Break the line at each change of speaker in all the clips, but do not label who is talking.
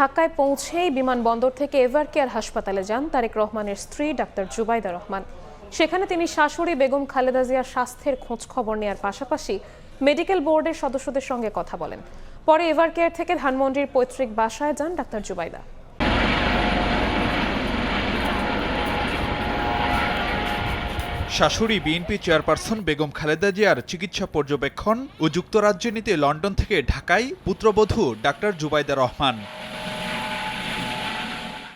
ঢাকায় পৌঁছেই বিমানবন্দর থেকে এভার কেয়ার হাসপাতালে যান তারেক রহমানের স্ত্রী ডাক্তার জুবাইদা রহমান। সেখানে তিনি শাশুড়ি বেগম খালেদা জিয়ার স্বাস্থ্যের খোঁজ খবর নেওয়ার পাশাপাশি মেডিকেল বোর্ডের সদস্যদের সঙ্গে কথা বলেন। পরে এভার কেয়ার থেকে ধানমন্ডির পৈতৃক বাসায় যান ডাক্তার জুবাইদা।
শাশুড়ি বিএনপি চেয়ারপারসন বেগম খালেদা জিয়ার চিকিৎসা পর্যবেক্ষণ ও যুক্তরাজ্যে নিতে লন্ডন থেকে ঢাকায় পুত্রবধূ ডাক্তার জুবাইদা রহমান।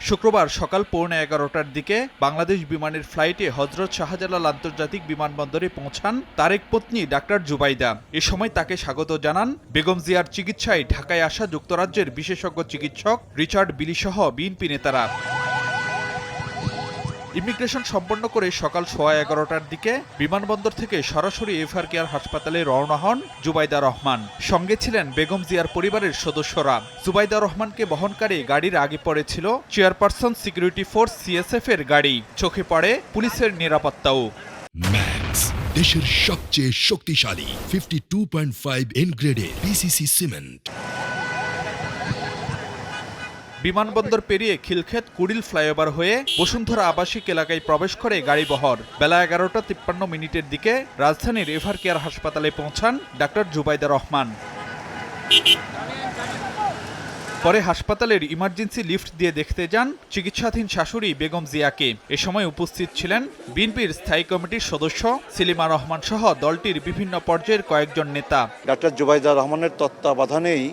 শুক্রবার সকাল পৌনে এগারোটার দিকে বাংলাদেশ বিমানের ফ্লাইটে হজরত শাহজালাল আন্তর্জাতিক বিমানবন্দরে পৌঁছান তারেক পত্নী ডাক্তার জুবাইদা। এ সময় তাকে স্বাগত জানান বেগম জিয়ার চিকিৎসায় ঢাকায় আসা যুক্তরাজ্যের বিশেষজ্ঞ চিকিৎসক রিচার্ড বিলিসহ বিএনপি নেতারা। ইমিগ্রেশন সম্পন্ন করে সকাল সোয়া এগারোটার দিকে বিমানবন্দর থেকে সরাসরি এফআর কেয়ার হাসপাতালে রওনা হন জুবাইদা রহমান। সঙ্গে ছিলেন বেগম জিয়ার পরিবারের সদস্যরা। জুবাইদা রহমানকে বহনকারী গাড়ির আগে পড়েছিল চেয়ারপারসন সিকিউরিটি ফোর্স সিএসএফ এর গাড়ি। চোখে পড়ে পুলিশের নিরাপত্তাও।
দেশের সবচেয়ে শক্তিশালী fifty two point five N PCC cement
বিমানবন্দর পেরিয়ে খিলক্ষেত কুড়িল ফ্লাইওভার হয়ে বসুন্ধরা আবাসিক এলাকায় প্রবেশ করে গাড়ি বহর। বেলা এগারোটা তিপ্পান্ন মিনিটের দিকে রাজধানীর এভার কেয়ার হাসপাতালে পৌঁছান ডাক্তার জুবাইদা রহমান। পরে হাসপাতালের ইমার্জেন্সি লিফট দিয়ে দেখতে যান চিকিৎসাধীন শাশুড়ি বেগম জিয়াকে। এ সময় উপস্থিত ছিলেন বিএনপির স্থায়ী কমিটির সদস্য সিলিমা রহমান সহ দলটির বিভিন্ন পর্যায়ের কয়েকজন নেতা।
ডাক্তার জুবাইদা রহমানের তত্ত্বাবধানেই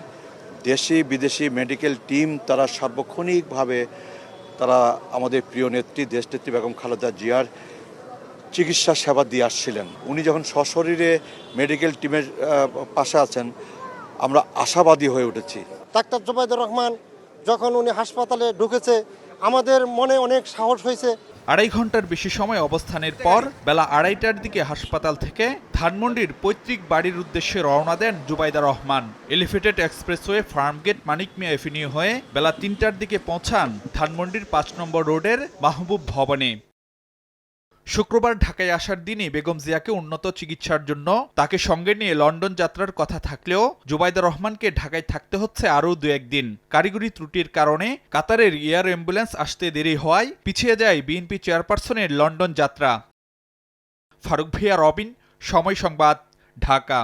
দেশি, বিদেশি মেডিকেল টিম তারা সার্বক্ষণিকভাবে তারা আমাদের প্রিয় নেত্রী দেশ দেশনেত্রী বেগম খালেদা জিয়ার চিকিৎসা সেবা দিয়ে আসছিলেন। উনি যখন সশরীরে মেডিকেল টিমের পাশে আছেন, আমরা আশাবাদী হয়ে উঠেছি।
ডাক্তার জুবাইদুর রহমান, যখন উনি হাসপাতালে ঢুকেছে, আমাদের মনে অনেক সাহস হয়েছে।
আড়াই ঘণ্টার বেশি সময় অবস্থানের পর বেলা আড়াইটার দিকে হাসপাতাল থেকে ধানমন্ডির পৈতৃক বাড়ির উদ্দেশ্যে রওনা দেন Zubaida Rahman. Elevated expressway Farmgate Manik Mia avenue হয়ে বেলা তিনটার দিকে পৌঁছান ধানমন্ডির পাঁচ নম্বর রোডের মাহবুব ভবনে। শুক্রবার ঢাকায় আসার দিনই বেগম জিয়াকে উন্নত চিকিৎসার জন্য তাকে সঙ্গে নিয়ে লন্ডন যাত্রার কথা থাকলেও জুবাইদা রহমানকে ঢাকায় থাকতে হচ্ছে আরও দু একদিন। কারিগরি ত্রুটির কারণে কাতারের এয়ার অ্যাম্বুলেন্স আসতে দেরি হওয়ায় পিছিয়ে যায় বিএনপি চেয়ারপারসনের লন্ডন যাত্রা। ফারুক ভিয়া, রবিন, সময় সংবাদ, ঢাকা।